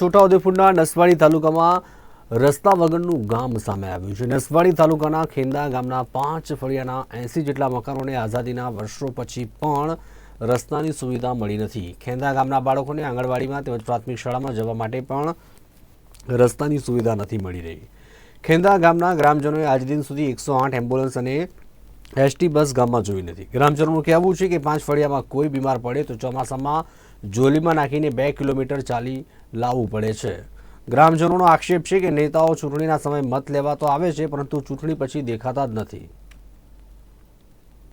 છોટાઉદેપુરના નસવાડી તાલુકામાં રસ્તા વગરનું ગામ સામે આવ્યું છે. નસવાડી તાલુકાના ખેંદા ગામના પાંચ ફળિયાના એંસી જેટલા મકાનોને આઝાદીના વર્ષો પછી પણ રસ્તાની સુવિધા મળી નથી. ખેંદા ગામના બાળકોને આંગણવાડીમાં તેમજ પ્રાથમિક શાળામાં જવા માટે પણ રસ્તાની સુવિધા નથી મળી રહી. ખેંદા ગામના ગ્રામજનોએ આજ દિન સુધી એકસો આઠ એમ્બ્યુલન્સ અને એસટી બસ ગામમાં જોઈ નથી. ગ્રામજનોનું કહેવું છે કે પાંચ ફળિયામાં કોઈ બીમાર પડે તો ચોમાસામાં જોલીમાં નાખીને બે કિલોમીટર ચાલી લાવવું પડે છે. ગ્રામજનોનો આક્ષેપ છે કે નેતાઓ ચૂંટણીના સમયે મત લેવા તો આવે છે, પરંતુ ચૂંટણી પછી દેખાતા જ નથી.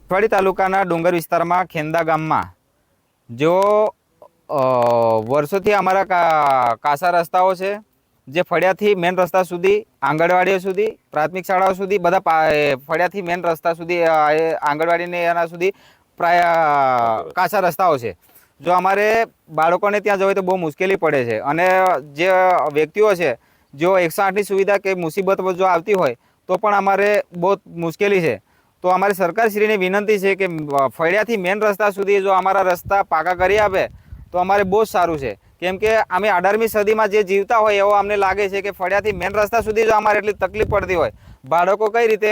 ફળી તાલુકાના ડુંગર વિસ્તારમાં ખેંદા ગામમાં જેઓ વર્ષોથી અમારા કાસા રસ્તાઓ છે જે ફળિયાથી મેન રસ્તા સુધી, આંગણવાડીઓ સુધી, પ્રાથમિક શાળાઓ સુધી, બધા ફળિયાથી મેન રસ્તા સુધી આંગણવાડીને એના સુધી પ્રાય કાચા રસ્તાઓ છે. જો અમારે બાળકોને ત્યાં જવું તો બહુ મુશ્કેલી પડે છે. અને જે વ્યક્તિઓ છે જો એકસો આઠની સુવિધા કે મુસીબત જો આવતી હોય, તો પણ અમારે બહુ મુશ્કેલી છે. તો અમારી સરકારશ્રીને વિનંતી છે કે ફળિયાથી મેન રસ્તા સુધી જો અમારા રસ્તા પાકા કરી આપે, તો અમારે બહુ જ સારું છે. કેમ કે અમે અઢારમી સદીમાં જે જીવતા હોય એવો અમને લાગે છે કે ફળિયાથી મેન રસ્તા સુધી જો અમારે એટલી તકલીફ પડતી હોય. બાળકો કઈ રીતે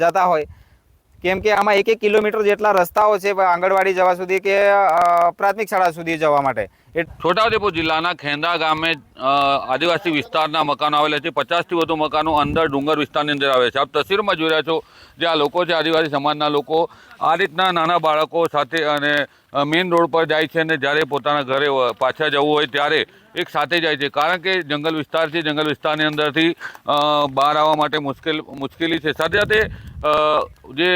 જતા હોય? કેમ કે આમાં એક એક કિલોમીટર જેટલા રસ્તાઓ છે આંગણવાડી જવા સુધી કે પ્રાથમિક શાળા સુધી જવા માટે. છોટાઉદેપુર જિલ્લાના ખેંદા ગામે આદિવાસી વિસ્તારના મકાનો આવેલા છે. પચાસથી વધુ મકાનો અંદર ડુંગર વિસ્તારની અંદર આવે છે. આપ તસવીરમાં જોઈ રહ્યા છો જે આ લોકો છે, આદિવાસી સમાજના લોકો. આ રીતના નાના બાળકો સાથે અને મેઇન રોડ પર જાય છે અને જ્યારે પોતાના ઘરે પાછા જવું હોય ત્યારે એક સાથે જાય છે. કારણ કે જંગલ વિસ્તાર છે, જંગલ વિસ્તારની અંદરથી બહાર આવવા માટે મુશ્કેલ, મુશ્કેલી છે. સાથે સાથે જે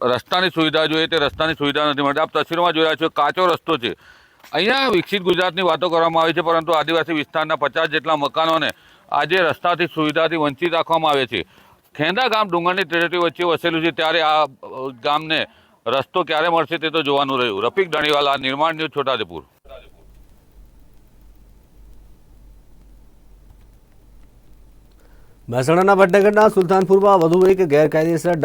રસ્તાની સુવિધા જોઈએ તે રસ્તાની સુવિધા નથી મળતી. આપ તસવીરમાં જોઈ રહ્યા છો, કાચો રસ્તો છે. અહીંયા વિકસિત ગુજરાતની વાતો કરવામાં આવી છે, પરંતુ આદિવાસી વિસ્તારના પચાસ જેટલા મકાનોને આજે રસ્તાથી, સુવિધાથી વંચિત રાખવામાં આવે છે. ખેંદા ગામ ડુંગરની ટેરેટરી વચ્ચે વસેલું છે, ત્યારે આ ગામને રસ્તો ક્યારે મળશે તે તો જોવાનું રહ્યું. રફીક ધણીવાલા નિર્માણ ન્યૂઝ છોટાદેપુર મહેસાણાના વડનગરના સુલતાનપુરમાં વધુ એક ગેરકાયદેસર